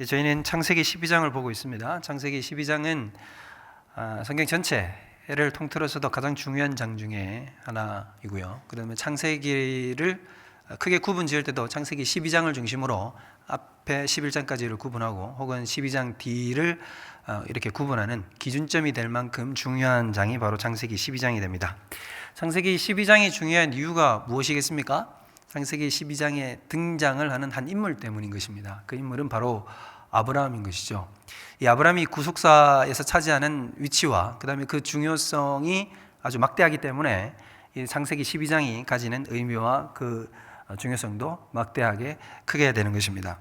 예, 저희는 창세기 12장을 보고 있습니다. 창세기 12장은 아, 성경 전체를 통틀어서도 가장 중요한 장 중에 하나이고요. 그다음에 창세기를 크게 구분 지을 때도 창세기 12장을 중심으로 앞에 11장까지를 구분하고 혹은 12장 뒤를 어, 이렇게 구분하는 기준점이 될 만큼 중요한 장이 바로 창세기 12장이 됩니다. 창세기 12장이 중요한 이유가 무엇이겠습니까? 창세기 12장에 등장을 하는 한 인물 때문인 것입니다. 그 인물은 바로 아브라함인 것이죠. 이 아브라함이 구속사에서 차지하는 위치와 그다음에 그 중요성이 아주 막대하기 때문에 이 창세기 12장이 가지는 의미와 그 중요성도 막대하게 크게 되는 것입니다.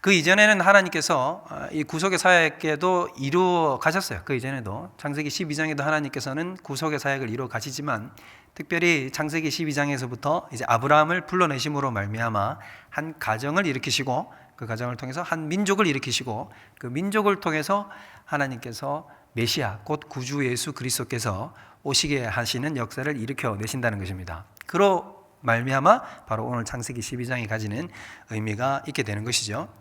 그 이전에는 하나님께서 이 구속의 사역에도 이루어 가셨어요. 그 이전에도 창세기 12장에도 하나님께서는 구속의 사역을 이루어 가시지만 특별히 창세기 12장에서부터 이제 아브라함을 불러내심으로 말미암아 한 가정을 일으키시고 그 가정을 통해서 한 민족을 일으키시고 그 민족을 통해서 하나님께서 메시아 곧 구주 예수 그리스도께서 오시게 하시는 역사를 일으켜 내신다는 것입니다. 그로 말미암아 바로 오늘 창세기 12장이 가지는 의미가 있게 되는 것이죠.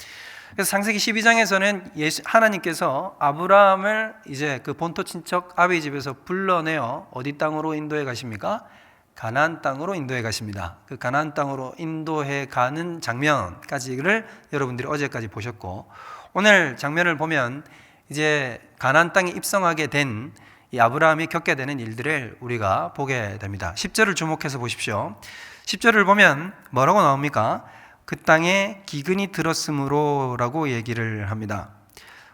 그래서 창세기 12장에서는 예수, 하나님께서 아브라함을 이제 그 본토 친척 아비 집에서 불러내어 어디 땅으로 인도해 가십니까? 가나안 땅으로 인도해 가십니다. 그 가나안 땅으로 인도해 가는 장면까지를 여러분들이 어제까지 보셨고 오늘 장면을 보면 이제 가나안 땅에 입성하게 된 이 아브라함이 겪게 되는 일들을 우리가 보게 됩니다. 10절을 주목해서 보십시오. 10절을 보면 뭐라고 나옵니까? 그 땅에 기근이 들었으므로라고 얘기를 합니다.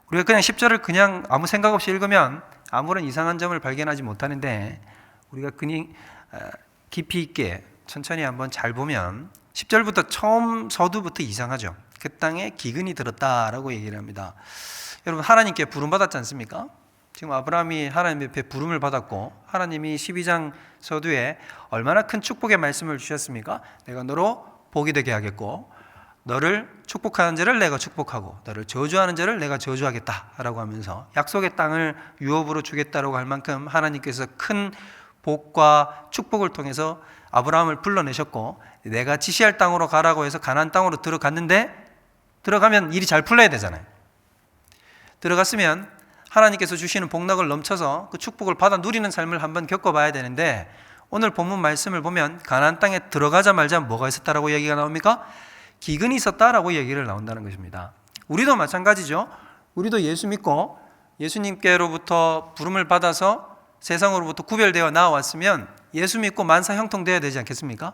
우리가 그냥 10절을 그냥 아무 생각 없이 읽으면 아무런 이상한 점을 발견하지 못하는데 우리가 그니 깊이 있게 천천히 한번 잘 보면 10절부터 처음 서두부터 이상하죠. 그 땅에 기근이 들었다라고 얘기를 합니다. 여러분 하나님께 부름 받았지 않습니까? 지금 아브라함이 하나님 앞에 부름을 받았고 하나님이 12장 서두에 얼마나 큰 축복의 말씀을 주셨습니까? 내가 너로 복이 되게 하겠고 너를 축복하는 자를 내가 축복하고 너를 저주하는 자를 내가 저주하겠다라고 하면서 약속의 땅을 유업으로 주겠다라고 할 만큼 하나님께서 큰 복과 축복을 통해서 아브라함을 불러내셨고 내가 지시할 땅으로 가라고 해서 가나안 땅으로 들어갔는데 들어가면 일이 잘 풀려야 되잖아요. 들어갔으면 하나님께서 주시는 복락을 넘쳐서 그 축복을 받아 누리는 삶을 한번 겪어봐야 되는데 오늘 본문 말씀을 보면 가나안 땅에 들어가자마자 뭐가 있었다라고 얘기가 나옵니까? 기근이 있었다라고 얘기를 나온다는 것입니다. 우리도 마찬가지죠. 우리도 예수 믿고 예수님께로부터 부름을 받아서 세상으로부터 구별되어 나왔으면 예수 믿고 만사 형통되어야 되지 않겠습니까?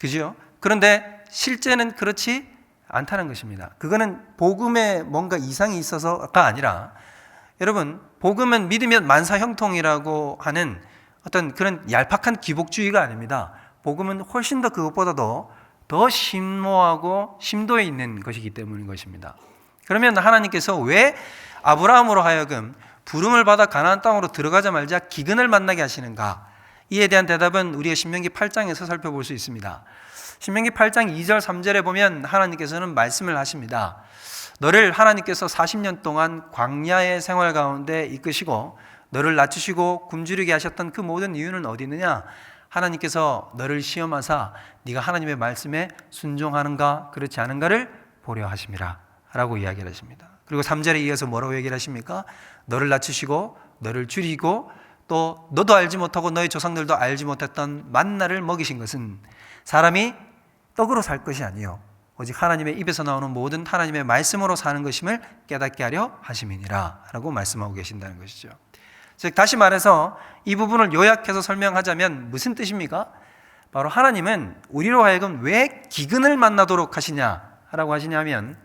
그죠? 그런데 실제는 그렇지 않다는 것입니다. 그거는 복음에 뭔가 이상이 있어서가 아니라 여러분 복음은 믿으면 만사 형통이라고 하는 어떤 그런 얄팍한 기복주의가 아닙니다. 복음은 훨씬 더 그것보다도 더 심오하고 심도에 있는 것이기 때문인 것입니다. 그러면 하나님께서 왜 아브라함으로 하여금 부름을 받아 가나안 땅으로 들어가자 말자 기근을 만나게 하시는가? 이에 대한 대답은 우리가 신명기 8장에서 살펴볼 수 있습니다. 신명기 8장 2절 3절에 보면 하나님께서는 말씀을 하십니다. 너를 하나님께서 40년 동안 광야의 생활 가운데 이끄시고 너를 낮추시고 굶주리게 하셨던 그 모든 이유는 어디 있느냐? 하나님께서 너를 시험하사 네가 하나님의 말씀에 순종하는가 그렇지 않은가를 보려 하심이라 라고 이야기를 하십니다. 그리고 3절에 이어서 뭐라고 얘기를 하십니까? 너를 낮추시고 너를 줄이고 또 너도 알지 못하고 너의 조상들도 알지 못했던 만나를 먹이신 것은 사람이 떡으로 살 것이 아니요 오직 하나님의 입에서 나오는 모든 하나님의 말씀으로 사는 것임을 깨닫게 하려 하심이니라 라고 말씀하고 계신다는 것이죠. 즉 다시 말해서 이 부분을 요약해서 설명하자면 무슨 뜻입니까? 바로 하나님은 우리로 하여금 왜 기근을 만나도록 하시냐라고 하시냐면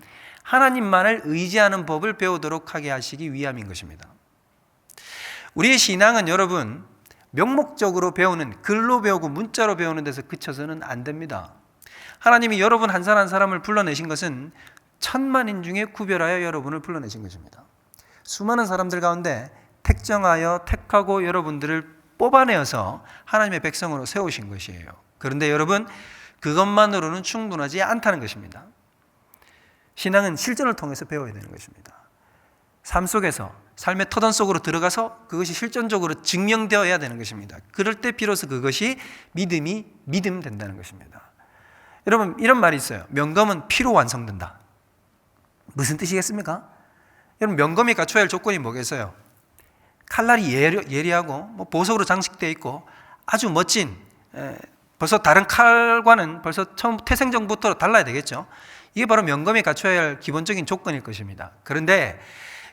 하나님만을 의지하는 법을 배우도록 하게 하시기 위함인 것입니다. 우리의 신앙은 여러분 명목적으로 배우는 글로 배우고 문자로 배우는 데서 그쳐서는 안 됩니다. 하나님이 여러분 한 사람 한 사람을 불러내신 것은 천만인 중에 구별하여 여러분을 불러내신 것입니다. 수많은 사람들 가운데 택정하여 택하고 여러분들을 뽑아내어서 하나님의 백성으로 세우신 것이에요. 그런데 여러분 그것만으로는 충분하지 않다는 것입니다. 신앙은 실전을 통해서 배워야 되는 것입니다. 삶 속에서 삶의 터전 속으로 들어가서 그것이 실전적으로 증명되어야 되는 것입니다. 그럴 때 비로소 그것이 믿음이 믿음 된다는 것입니다. 여러분 이런 말이 있어요. 명검은 피로 완성된다. 무슨 뜻이겠습니까? 여러분 명검이 갖춰야 할 조건이 뭐겠어요? 칼날이 예리, 예리하고 뭐 보석으로 장식되어 있고 아주 멋진 에, 벌써 다른 칼과는 벌써 처음 태생전부터 달라야 되겠죠. 이게 바로 명검이 갖춰야 할 기본적인 조건일 것입니다. 그런데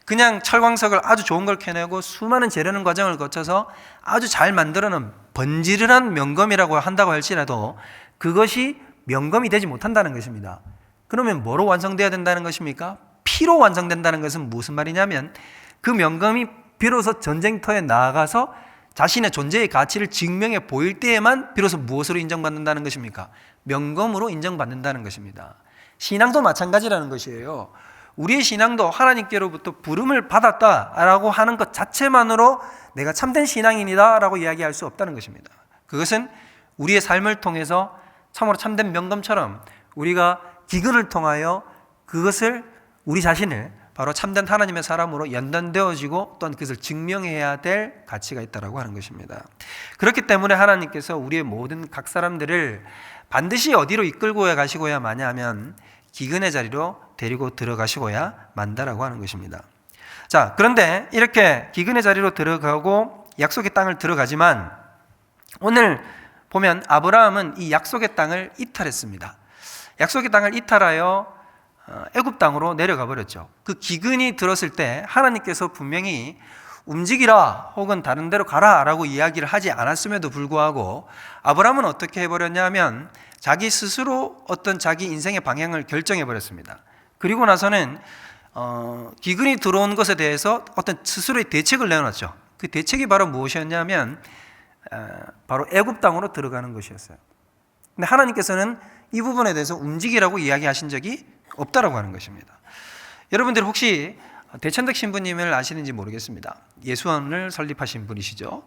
그냥 철광석을 아주 좋은 걸 캐내고 수많은 재려는 과정을 거쳐서 아주 잘 만들어놓은 번지르한 명검이라고 한다고 할지라도 그것이 명검이 되지 못한다는 것입니다. 그러면 뭐로 완성돼야 된다는 것입니까? 피로 완성된다는 것은 무슨 말이냐면 그 명검이 비로소 전쟁터에 나아가서 자신의 존재의 가치를 증명해 보일 때에만 비로소 무엇으로 인정받는다는 것입니까? 명검으로 인정받는다는 것입니다. 신앙도 마찬가지라는 것이에요. 우리의 신앙도 하나님께로부터 부름을 받았다라고 하는 것 자체만으로 내가 참된 신앙인이다라고 이야기할 수 없다는 것입니다. 그것은 우리의 삶을 통해서 참으로 참된 명검처럼 우리가 기근을 통하여 그것을 우리 자신을 바로 참된 하나님의 사람으로 연단되어지고 또한 그것을 증명해야 될 가치가 있다라고 하는 것입니다. 그렇기 때문에 하나님께서 우리의 모든 각 사람들을 반드시 어디로 이끌고 가시고야 마냐 하면 기근의 자리로 데리고 들어가시고야 만다라고 하는 것입니다. 자, 그런데 이렇게 기근의 자리로 들어가고 약속의 땅을 들어가지만 오늘 보면 아브라함은 이 약속의 땅을 이탈했습니다. 약속의 땅을 이탈하여 어, 애굽 땅으로 내려가 버렸죠. 그 기근이 들었을 때 하나님께서 분명히 움직이라 혹은 다른 데로 가라라고 이야기를 하지 않았음에도 불구하고 아브라함은 어떻게 해버렸냐면 자기 스스로 어떤 자기 인생의 방향을 결정해 버렸습니다. 그리고 나서는 어, 기근이 들어온 것에 대해서 어떤 스스로의 대책을 내놨죠. 그 대책이 바로 무엇이었냐면 어, 바로 애굽 땅으로 들어가는 것이었어요. 근데 하나님께서는 이 부분에 대해서 움직이라고 이야기하신 적이 없다라고 하는 것입니다. 여러분들 혹시 대천덕 신부님을 아시는지 모르겠습니다. 예수원을 설립하신 분이시죠.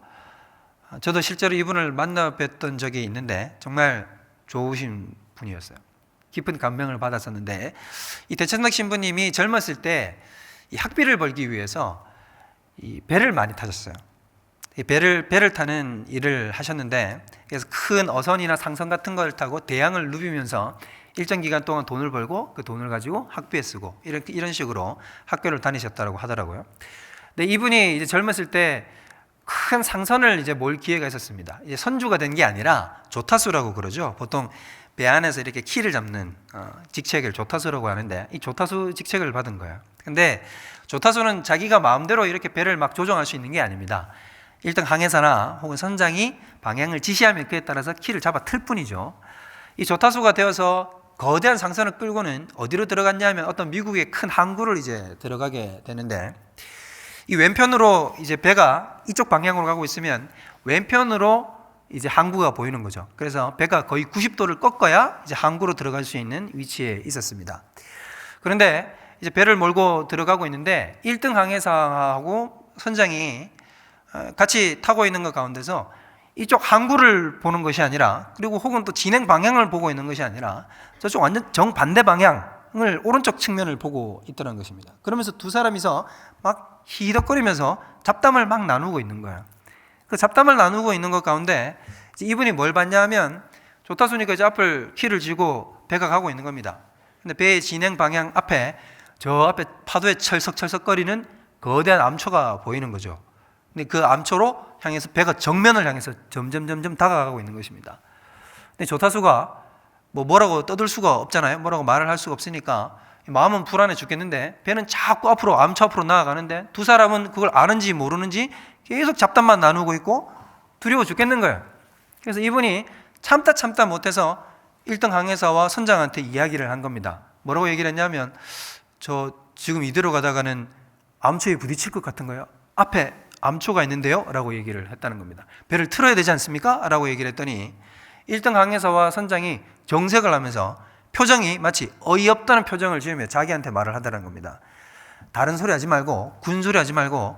저도 실제로 이분을 만나 뵀던 적이 있는데 정말 좋으신 분이었어요. 깊은 감명을 받았었는데 이 대천덕 신부님이 젊었을 때이 학비를 벌기 위해서 이 배를 많이 타셨어요. 이 배를 배를 타는 일을 하셨는데 그래서 큰 어선이나 상선 같은 걸 타고 대양을 누비면서 일정 기간 동안 돈을 벌고 그 돈을 가지고 학비에 쓰고 이런 이런 식으로 학교를 다니셨다고 하더라고요. 근데 이분이 이제 젊었을 때 큰 상선을 이제 몰 기회가 있었습니다. 이제 선주가 된 게 아니라 조타수라고 그러죠. 보통 배 안에서 이렇게 키를 잡는 어, 직책을 조타수라고 하는데 이 조타수 직책을 받은 거예요. 근데 조타수는 자기가 마음대로 이렇게 배를 막 조정할 수 있는 게 아닙니다. 1등 항해사나 혹은 선장이 방향을 지시하면 그에 따라서 키를 잡아 틀 뿐이죠. 이 조타수가 되어서 거대한 상선을 끌고는 어디로 들어갔냐면 어떤 미국의 큰 항구를 이제 들어가게 되는데 이 왼편으로 이제 배가 이쪽 방향으로 가고 있으면 왼편으로 이제 항구가 보이는 거죠. 그래서 배가 거의 90도를 꺾어야 이제 항구로 들어갈 수 있는 위치에 있었습니다. 그런데 이제 배를 몰고 들어가고 있는데 1등 항해사하고 선장이 어, 같이 타고 있는 것 가운데서 이쪽 항구를 보는 것이 아니라 그리고 혹은 또 진행 방향을 보고 있는 것이 아니라 저쪽 완전 정반대 방향을 오른쪽 측면을 보고 있다는 것입니다. 그러면서 두 사람이서 막 히덕거리면서 잡담을 막 나누고 있는 거예요. 그 잡담을 나누고 있는 것 가운데 이분이 뭘 봤냐 하면 조타수니까 이제 앞을 키를 쥐고 배가 가고 있는 겁니다. 근데 배의 진행 방향 앞에 저 앞에 파도에 철썩철썩거리는 거대한 암초가 보이는 거죠. 근데 그 암초로 향해서 배가 정면을 향해서 점점 점점 다가가고 있는 것입니다. 근데 조타수가 뭐 뭐라고 떠들 수가 없잖아요. 뭐라고 말을 할 수가 없으니까 마음은 불안해 죽겠는데 배는 자꾸 앞으로 암초 앞으로 나아가는데 두 사람은 그걸 아는지 모르는지 계속 잡담만 나누고 있고 두려워 죽겠는 거예요. 그래서 이분이 참다 참다 못해서 1등 항해사와 선장한테 이야기를 한 겁니다. 뭐라고 얘기를 했냐면 저 지금 이대로 가다가는 암초에 부딪힐 것 같은 거예요. 앞에 암초가 있는데요? 라고 얘기를 했다는 겁니다. 배를 틀어야 되지 않습니까? 라고 얘기를 했더니 1등 항해사와 선장이 정색을 하면서 표정이 마치 어이없다는 표정을 지으며 자기한테 말을 하더라는 겁니다. 다른 소리 하지 말고 군소리 하지 말고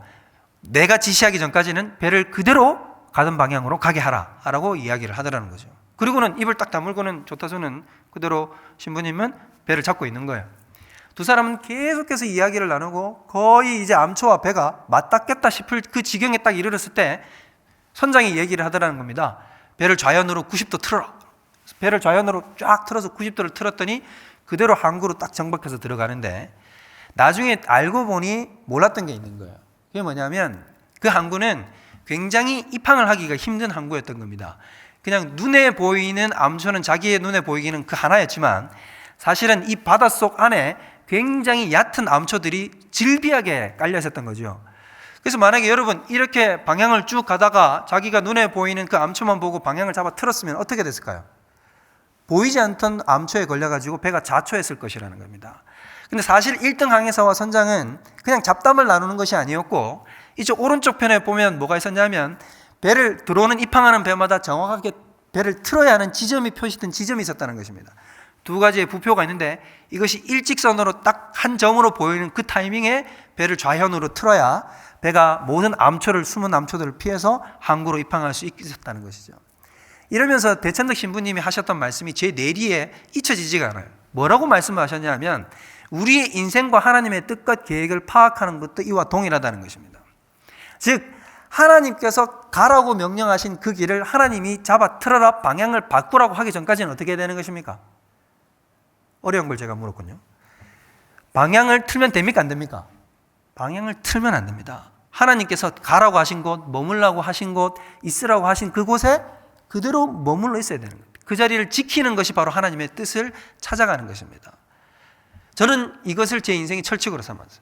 내가 지시하기 전까지는 배를 그대로 가던 방향으로 가게 하라 라고 이야기를 하더라는 거죠. 그리고는 입을 딱 다물고는 조타수는 그대로 신부님은 배를 잡고 있는 거예요. 두 사람은 계속해서 이야기를 나누고 거의 이제 암초와 배가 맞닿겠다 싶을 그 지경에 딱 이르렀을 때 선장이 얘기를 하더라는 겁니다. 배를 좌연으로 90도 틀어라. 배를 좌연으로 쫙 틀어서 90도를 틀었더니 그대로 항구로 딱 정박해서 들어가는데 나중에 알고 보니 몰랐던 게 있는 거예요. 그게 뭐냐면 그 항구는 굉장히 입항을 하기가 힘든 항구였던 겁니다. 그냥 눈에 보이는 암초는 자기의 눈에 보이기는 그 하나였지만 사실은 이 바닷속 안에 굉장히 얕은 암초들이 질비하게 깔려 있었던 거죠. 그래서 만약에 여러분 이렇게 방향을 쭉 가다가 자기가 눈에 보이는 그 암초만 보고 방향을 잡아 틀었으면 어떻게 됐을까요? 보이지 않던 암초에 걸려가지고 배가 자초했을 것이라는 겁니다. 근데 사실 1등 항해사와 선장은 그냥 잡담을 나누는 것이 아니었고 이쪽 오른쪽 편에 보면 뭐가 있었냐면 배를 들어오는 입항하는 배마다 정확하게 배를 틀어야 하는 지점이 표시된 지점이 있었다는 것입니다. 두 가지의 부표가 있는데 이것이 일직선으로 딱 한 점으로 보이는 그 타이밍에 배를 좌현으로 틀어야 배가 모든 암초를 숨은 암초들을 피해서 항구로 입항할 수 있었다는 것이죠. 이러면서 대천덕 신부님이 하셨던 말씀이 제 뇌리에 잊혀지지가 않아요. 뭐라고 말씀하셨냐면 우리의 인생과 하나님의 뜻과 계획을 파악하는 것도 이와 동일하다는 것입니다. 즉 하나님께서 가라고 명령하신 그 길을 하나님이 잡아 틀어라 방향을 바꾸라고 하기 전까지는 어떻게 되는 것입니까? 어려운 걸 제가 물었군요. 방향을 틀면 됩니까? 안 됩니까? 방향을 틀면 안 됩니다. 하나님께서 가라고 하신 곳, 머물라고 하신 곳, 있으라고 하신 그곳에 그대로 머물러 있어야 되는 겁니다. 그 자리를 지키는 것이 바로 하나님의 뜻을 찾아가는 것입니다. 저는 이것을 제 인생의 철칙으로 삼았어요.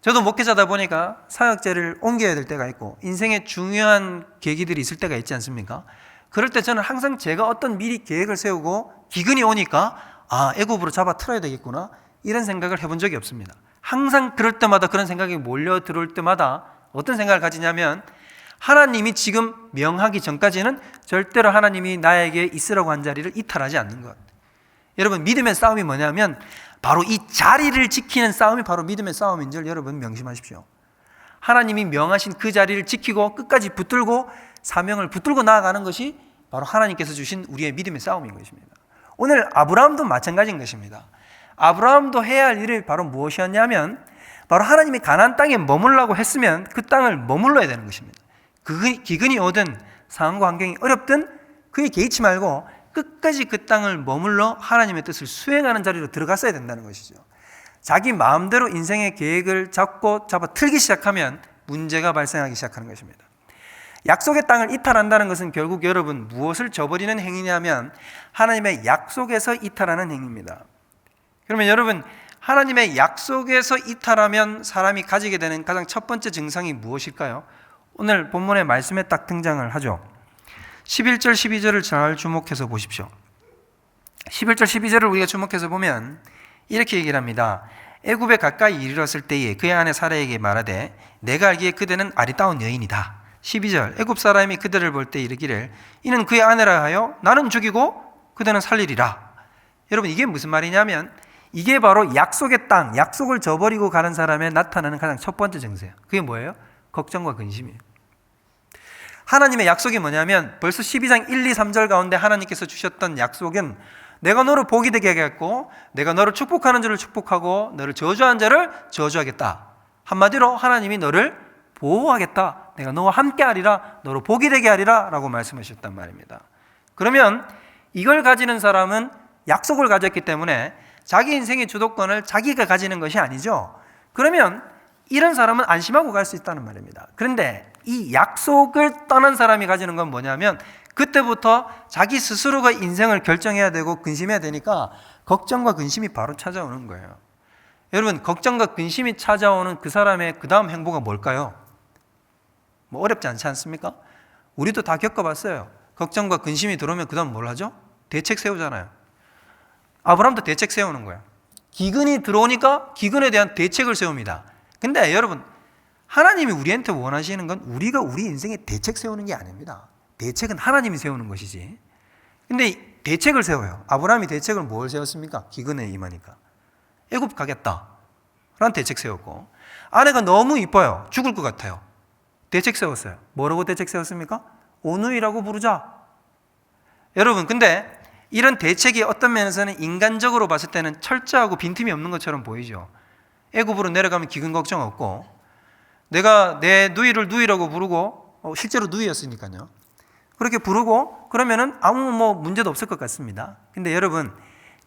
저도 목회자다 보니까 사역제를 옮겨야 될 때가 있고 인생의 중요한 계기들이 있을 때가 있지 않습니까? 그럴 때 저는 항상 제가 어떤 미리 계획을 세우고 기근이 오니까 아 애굽으로 잡아 틀어야 되겠구나 이런 생각을 해본 적이 없습니다. 항상 그럴 때마다 그런 생각이 몰려 들어올 때마다 어떤 생각을 가지냐면 하나님이 지금 명하기 전까지는 절대로 하나님이 나에게 있으라고 한 자리를 이탈하지 않는 것. 여러분 믿음의 싸움이 뭐냐면 바로 이 자리를 지키는 싸움이 바로 믿음의 싸움인 줄 여러분 명심하십시오. 하나님이 명하신 그 자리를 지키고 끝까지 붙들고 사명을 붙들고 나아가는 것이 바로 하나님께서 주신 우리의 믿음의 싸움인 것입니다. 오늘 아브라함도 마찬가지인 것입니다. 아브라함도 해야 할 일이 바로 무엇이었냐면 바로 하나님이 가나안 땅에 머물라고 했으면 그 땅을 머물러야 되는 것입니다. 그 기근이 오든 상황과 환경이 어렵든 그에 개의치 말고 끝까지 그 땅을 머물러 하나님의 뜻을 수행하는 자리로 들어갔어야 된다는 것이죠. 자기 마음대로 인생의 계획을 잡고 잡아 틀기 시작하면 문제가 발생하기 시작하는 것입니다. 약속의 땅을 이탈한다는 것은 결국 여러분 무엇을 저버리는 행위냐면 하나님의 약속에서 이탈하는 행위입니다. 그러면 여러분 하나님의 약속에서 이탈하면 사람이 가지게 되는 가장 첫 번째 증상이 무엇일까요? 오늘 본문의 말씀에 딱 등장을 하죠. 11절 12절을 잘 주목해서 보십시오. 11절 12절을 우리가 주목해서 보면 이렇게 얘기를 합니다. 애굽에 가까이 이르렀을 때에 그의 아내 사라에게 말하되 내가 알기에 그대는 아리따운 여인이다. 12절 애굽 사람이 그들을 볼 때 이르기를 이는 그의 아내라 하여 나는 죽이고 그대는 살리리라. 여러분 이게 무슨 말이냐면 이게 바로 약속의 땅, 약속을 저버리고 가는 사람의 나타나는 가장 첫 번째 증세예요. 그게 뭐예요? 걱정과 근심이에요. 하나님의 약속이 뭐냐면 벌써 12장 1, 2, 3절 가운데 하나님께서 주셨던 약속은 내가 너를 복이 되게 하겠고 내가 너를 축복하는 자를 축복하고 너를 저주하는 자를 저주하겠다. 한마디로 하나님이 너를 보호하겠다. 내가 너와 함께 하리라. 너로 복이 되게 하리라. 라고 말씀하셨단 말입니다. 그러면 이걸 가지는 사람은 약속을 가졌기 때문에 자기 인생의 주도권을 자기가 가지는 것이 아니죠. 그러면 이런 사람은 안심하고 갈 수 있다는 말입니다. 그런데 이 약속을 떠난 사람이 가지는 건 뭐냐면 그때부터 자기 스스로가 인생을 결정해야 되고 근심해야 되니까 걱정과 근심이 바로 찾아오는 거예요. 여러분, 걱정과 근심이 찾아오는 그 사람의 그 다음 행보가 뭘까요? 뭐 어렵지 않지 않습니까? 우리도 다 겪어봤어요. 걱정과 근심이 들어오면 그 다음 뭘 하죠? 대책 세우잖아요. 아브라함도 대책 세우는 거야. 기근이 들어오니까 기근에 대한 대책을 세웁니다. 근데 여러분, 하나님이 우리한테 원하시는 건 우리가 우리 인생에 대책 세우는 게 아닙니다. 대책은 하나님이 세우는 것이지. 근데 대책을 세워요. 아브라함이 대책을 뭘 세웠습니까? 기근에 임하니까. 애굽 가겠다. 라는 대책 세웠고 아내가 너무 이뻐요. 죽을 것 같아요. 대책 세웠어요. 뭐라고 대책 세웠습니까? 오누이라고 부르자. 여러분, 근데 이런 대책이 어떤 면에서는 인간적으로 봤을 때는 철저하고 빈틈이 없는 것처럼 보이죠. 애굽으로 내려가면 기근 걱정 없고 내가 내 누이를 누이라고 부르고 어, 실제로 누이였으니까요. 그렇게 부르고 그러면은 아무 뭐 문제도 없을 것 같습니다. 근데 여러분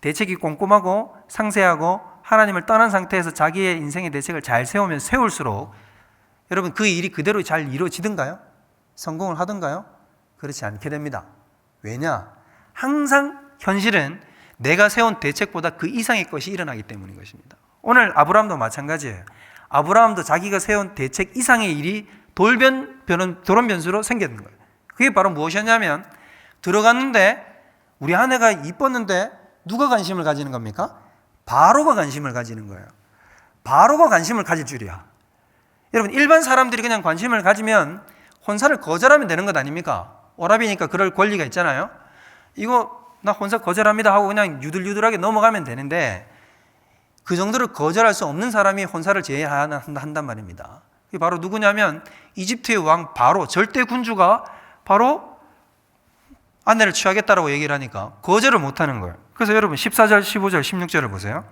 대책이 꼼꼼하고 상세하고 하나님을 떠난 상태에서 자기의 인생의 대책을 잘 세우면 세울수록 여러분 그 일이 그대로 잘 이루어지든가요? 성공을 하든가요? 그렇지 않게 됩니다. 왜냐? 항상 현실은 내가 세운 대책보다 그 이상의 것이 일어나기 때문인 것입니다. 오늘 아브라함도 마찬가지예요. 아브라함도 자기가 세운 대책 이상의 일이 돌변 변은 돌원 변수로 생기는 거예요. 그게 바로 무엇이었냐면 들어갔는데 우리 아내가 이뻤는데 누가 관심을 가지는 겁니까? 바로가 관심을 가지는 거예요. 바로가 관심을 가질 줄이야. 여러분 일반 사람들이 그냥 관심을 가지면 혼사를 거절하면 되는 것 아닙니까? 오랍이니까 그럴 권리가 있잖아요. 이거 나 혼사 거절합니다 하고 그냥 유들유들하게 넘어가면 되는데 그 정도로 거절할 수 없는 사람이 혼사를 제외한단 말입니다. 그게 바로 누구냐면 이집트의 왕 바로 절대 군주가 바로 아내를 취하겠다라고 얘기를 하니까 거절을 못 하는 거예요. 그래서 여러분 14절, 15절, 16절을 보세요.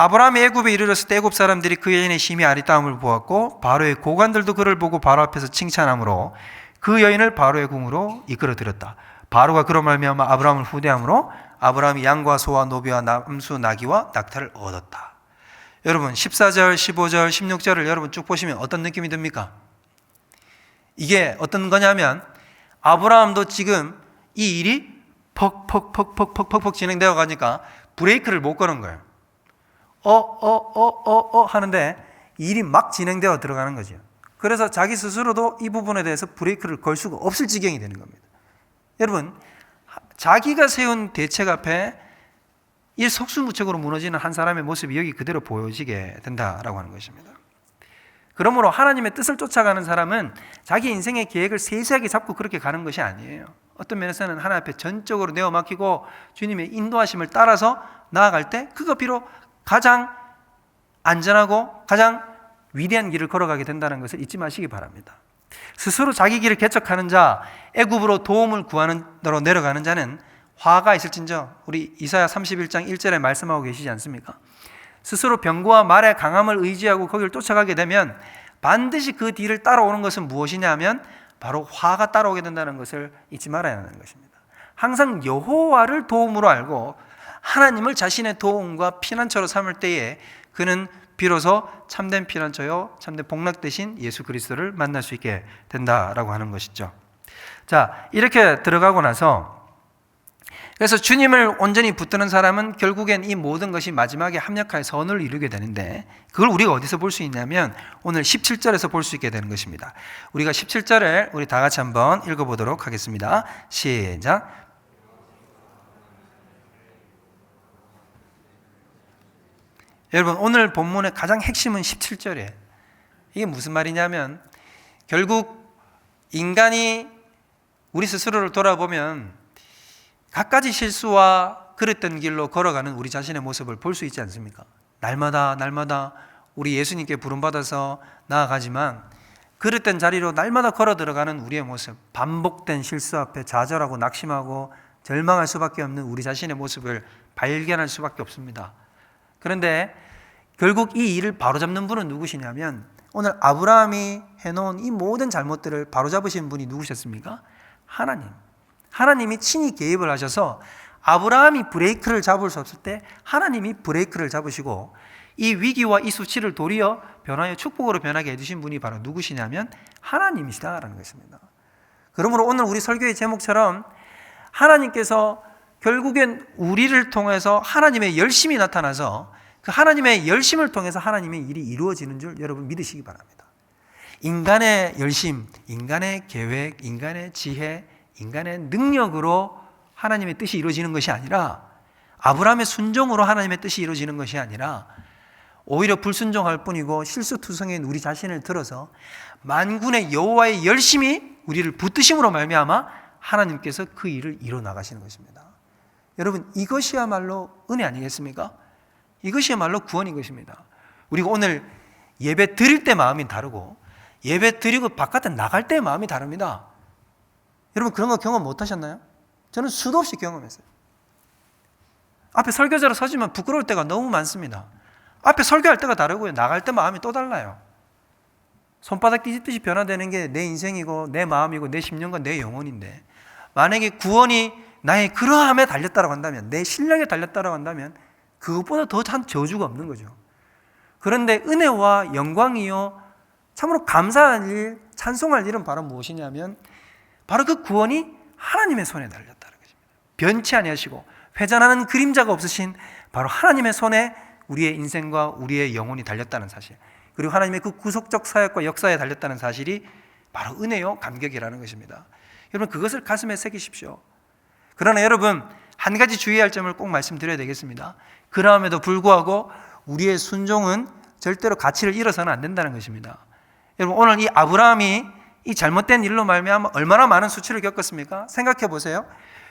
아브라함이 애굽에 이르렀을 때 애굽 사람들이 그 여인의 심히 아리따움을 보았고 바로의 고관들도 그를 보고 바로 앞에서 칭찬함으로 그 여인을 바로의 궁으로 이끌어 들였다. 바로가 그런 말미암아 아브라함을 후대함으로 아브라함이 양과 소와 노비와 남수 나귀와 낙타를 얻었다. 여러분 14절, 15절, 16절을 여러분 쭉 보시면 어떤 느낌이 듭니까? 이게 어떤 거냐면 아브라함도 지금 이 일이 퍽퍽퍽퍽퍽퍽 진행되어 가니까 브레이크를 못 거는 거예요. 어, 어, 어, 어, 어 하는데 일이 막 진행되어 들어가는 거죠. 그래서 자기 스스로도 이 부분에 대해서 브레이크를 걸 수가 없을 지경이 되는 겁니다. 여러분, 자기가 세운 대책 앞에 이 속수무책으로 무너지는 한 사람의 모습이 여기 그대로 보여지게 된다라고 하는 것입니다. 그러므로 하나님의 뜻을 쫓아가는 사람은 자기 인생의 계획을 세세하게 잡고 그렇게 가는 것이 아니에요. 어떤 면에서는 하나님 앞에 전적으로 내어 맡기고 주님의 인도하심을 따라서 나아갈 때 그거 비록 가장 안전하고 가장 위대한 길을 걸어가게 된다는 것을 잊지 마시기 바랍니다. 스스로 자기 길을 개척하는 자, 애굽으로 도움을 구하는 대로 내려가는 자는 화가 있을진저 우리 이사야 31장 1절에 말씀하고 계시지 않습니까? 스스로 병고와 말의 강함을 의지하고 거기를 쫓아가게 되면 반드시 그 뒤를 따라오는 것은 무엇이냐면 바로 화가 따라오게 된다는 것을 잊지 말아야 하는 것입니다. 항상 여호와를 도움으로 알고 하나님을 자신의 도움과 피난처로 삼을 때에 그는 비로소 참된 피난처요 참된 복락 대신 예수 그리스도를 만날 수 있게 된다라고 하는 것이죠. 자, 이렇게 들어가고 나서 그래서 주님을 온전히 붙드는 사람은 결국엔 이 모든 것이 마지막에 합력하여 선을 이루게 되는데 그걸 우리가 어디서 볼 수 있냐면 오늘 17절에서 볼 수 있게 되는 것입니다. 우리가 17절을 우리 다 같이 한번 읽어 보도록 하겠습니다. 시작. 여러분 오늘 본문의 가장 핵심은 17절이에요. 이게 무슨 말이냐면 결국 인간이 우리 스스로를 돌아보면 갖가지 실수와 그랬던 길로 걸어가는 우리 자신의 모습을 볼 수 있지 않습니까? 날마다 날마다 우리 예수님께 부름받아서 나아가지만 그릇된 자리로 날마다 걸어 들어가는 우리의 모습, 반복된 실수 앞에 좌절하고 낙심하고 절망할 수밖에 없는 우리 자신의 모습을 발견할 수밖에 없습니다. 그런데 결국 이 일을 바로잡는 분은 누구시냐면 오늘 아브라함이 해놓은 이 모든 잘못들을 바로잡으신 분이 누구셨습니까? 하나님. 하나님이 친히 개입을 하셔서 아브라함이 브레이크를 잡을 수 없을 때 하나님이 브레이크를 잡으시고 이 위기와 이 수치를 도리어 변화의 축복으로 변하게 해주신 분이 바로 누구시냐면 하나님이시다라는 것입니다. 그러므로 오늘 우리 설교의 제목처럼 하나님께서 결국엔 우리를 통해서 하나님의 열심이 나타나서 그 하나님의 열심을 통해서 하나님의 일이 이루어지는 줄 여러분 믿으시기 바랍니다. 인간의 열심, 인간의 계획, 인간의 지혜, 인간의 능력으로 하나님의 뜻이 이루어지는 것이 아니라 아브라함의 순종으로 하나님의 뜻이 이루어지는 것이 아니라 오히려 불순종할 뿐이고 실수투성인 우리 자신을 들어서 만군의 여호와의 열심이 우리를 붙드심으로 말미암아 하나님께서 그 일을 이뤄 나가시는 것입니다. 여러분 이것이야말로 은혜 아니겠습니까? 이것이야말로 구원인 것입니다. 우리가 오늘 예배 드릴 때 마음이 다르고 예배 드리고 바깥에 나갈 때 마음이 다릅니다. 여러분 그런 거 경험 못 하셨나요? 저는 수도 없이 경험했어요. 앞에 설교자로 서지만 부끄러울 때가 너무 많습니다. 앞에 설교할 때가 다르고요. 나갈 때 마음이 또 달라요. 손바닥 뒤집듯이 변화되는 게 내 인생이고 내 마음이고 내 심령과 내 영혼인데 만약에 구원이 나의 그러함에 달렸다고 한다면 내 실력에 달렸다고 한다면 그것보다 더한 저주가 없는 거죠. 그런데 은혜와 영광이요 참으로 감사할 일, 찬송할 일은 바로 무엇이냐면 바로 그 구원이 하나님의 손에 달렸다는 것입니다. 변치 아니하시고 회전하는 그림자가 없으신 바로 하나님의 손에 우리의 인생과 우리의 영혼이 달렸다는 사실. 그리고 하나님의 그 구속적 사역과 역사에 달렸다는 사실이 바로 은혜요 감격이라는 것입니다. 여러분 그것을 가슴에 새기십시오. 그러나 여러분 한 가지 주의할 점을 꼭 말씀드려야 되겠습니다. 그럼에도 불구하고 우리의 순종은 절대로 가치를 잃어서는 안 된다는 것입니다. 여러분 오늘 이 아브라함이 이 잘못된 일로 말미암아 얼마나 많은 수치를 겪었습니까? 생각해 보세요.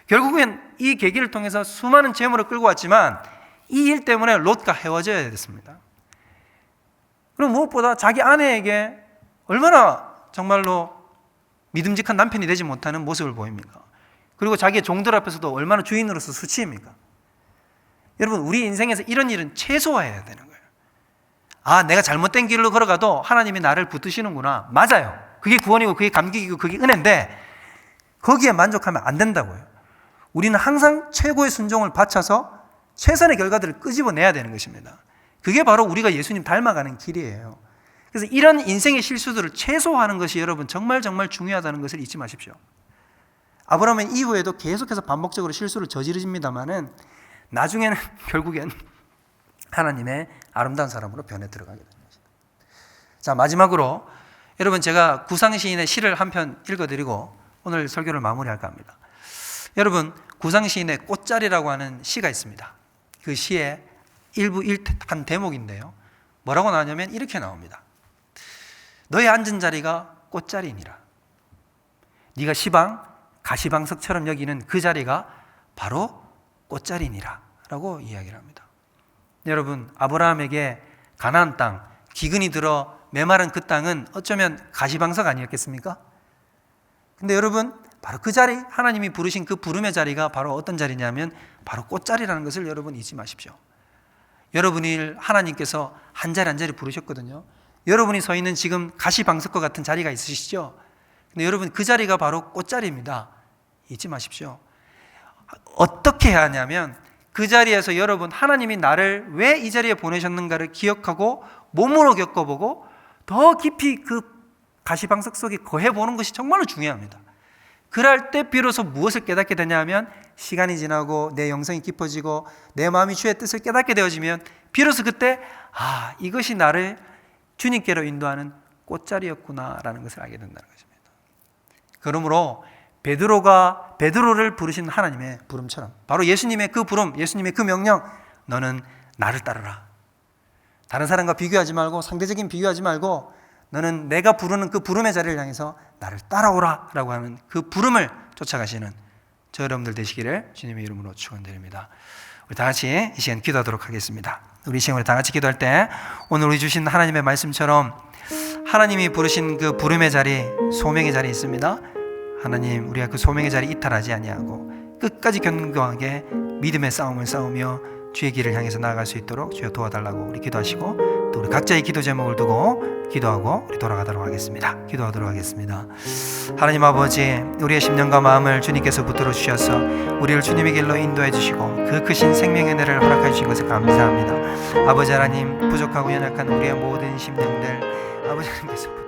결국엔 이 계기를 통해서 수많은 재물을 끌고 왔지만 이 일 때문에 롯과 헤어져야 됐습니다. 그럼 무엇보다 자기 아내에게 얼마나 정말로 믿음직한 남편이 되지 못하는 모습을 보입니까? 그리고 자기의 종들 앞에서도 얼마나 주인으로서 수치입니까? 여러분, 우리 인생에서 이런 일은 최소화해야 되는 거예요. 아, 내가 잘못된 길로 걸어가도 하나님이 나를 붙드시는구나. 맞아요. 그게 구원이고, 그게 감격이고, 그게 은혜인데, 거기에 만족하면 안 된다고요. 우리는 항상 최고의 순종을 바쳐서 최선의 결과들을 끄집어내야 되는 것입니다. 그게 바로 우리가 예수님 닮아가는 길이에요. 그래서 이런 인생의 실수들을 최소화하는 것이 여러분 정말 정말 중요하다는 것을 잊지 마십시오. 아브라함은 이후에도 계속해서 반복적으로 실수를 저지르십니다만은 나중에는 결국엔 하나님의 아름다운 사람으로 변해 들어가게 됩니다. 자 마지막으로 여러분 제가 구상 시인의 시를 한 편 읽어 드리고 오늘 설교를 마무리할까 합니다. 여러분 구상 시인의 꽃자리라고 하는 시가 있습니다. 그 시의 일부 한 대목인데요. 뭐라고 나오냐면 이렇게 나옵니다. 너의 앉은 자리가 꽃자리니라. 네가 시방 가시방석처럼 여기는 그 자리가 바로 꽃자리니라. 라고 이야기를 합니다. 여러분, 아브라함에게 가나안 땅, 기근이 들어 메마른 그 땅은 어쩌면 가시방석 아니었겠습니까? 근데 여러분, 바로 그 자리, 하나님이 부르신 그 부름의 자리가 바로 어떤 자리냐면 바로 꽃자리라는 것을 여러분 잊지 마십시오. 여러분이 하나님께서 한 자리 한 자리 부르셨거든요. 여러분이 서 있는 지금 가시방석과 같은 자리가 있으시죠? 근데 여러분 그 자리가 바로 꽃자리입니다. 잊지 마십시오. 어떻게 해야 하냐면 그 자리에서 여러분 하나님이 나를 왜 이 자리에 보내셨는가를 기억하고 몸으로 겪어보고 더 깊이 그 가시방석 속에 거해보는 것이 정말로 중요합니다. 그럴 때 비로소 무엇을 깨닫게 되냐면 시간이 지나고 내 영성이 깊어지고 내 마음이 주의 뜻을 깨닫게 되어지면 비로소 그때 아 이것이 나를 주님께로 인도하는 꽃자리였구나라는 것을 알게 된다는 것입니다. 그러므로 베드로가 베드로를 부르신 하나님의 부름처럼 바로 예수님의 그 부름, 예수님의 그 명령 너는 나를 따르라. 다른 사람과 비교하지 말고 상대적인 비교하지 말고 너는 내가 부르는 그 부름의 자리를 향해서 나를 따라오라라고 하는 그 부름을 쫓아가시는 저 여러분들 되시기를 주님의 이름으로 축원드립니다. 우리 다 같이 이 시간 기도하도록 하겠습니다. 우리 시간 우리 다 같이 기도할 때 오늘 우리 주신 하나님의 말씀처럼 하나님이 부르신 그 부름의 자리, 소명의 자리 있습니다. 하나님, 우리가 그 소명의 자리 이탈하지 아니하고 끝까지 견고하게 믿음의 싸움을 싸우며 주의 길을 향해서 나아갈 수 있도록 주여 도와달라고 우리 기도하시고 또 우리 각자의 기도 제목을 두고 기도하고 우리 돌아가도록 하겠습니다. 기도하도록 하겠습니다. 하나님 아버지, 우리의 심령과 마음을 주님께서 붙들어 주셔서 우리를 주님의 길로 인도해 주시고 그 크신 생명의 은혜를 허락해 주신 것을 감사합니다. 아버지 하나님, 부족하고 연약한 우리의 모든 심령들 아버지 하나님께서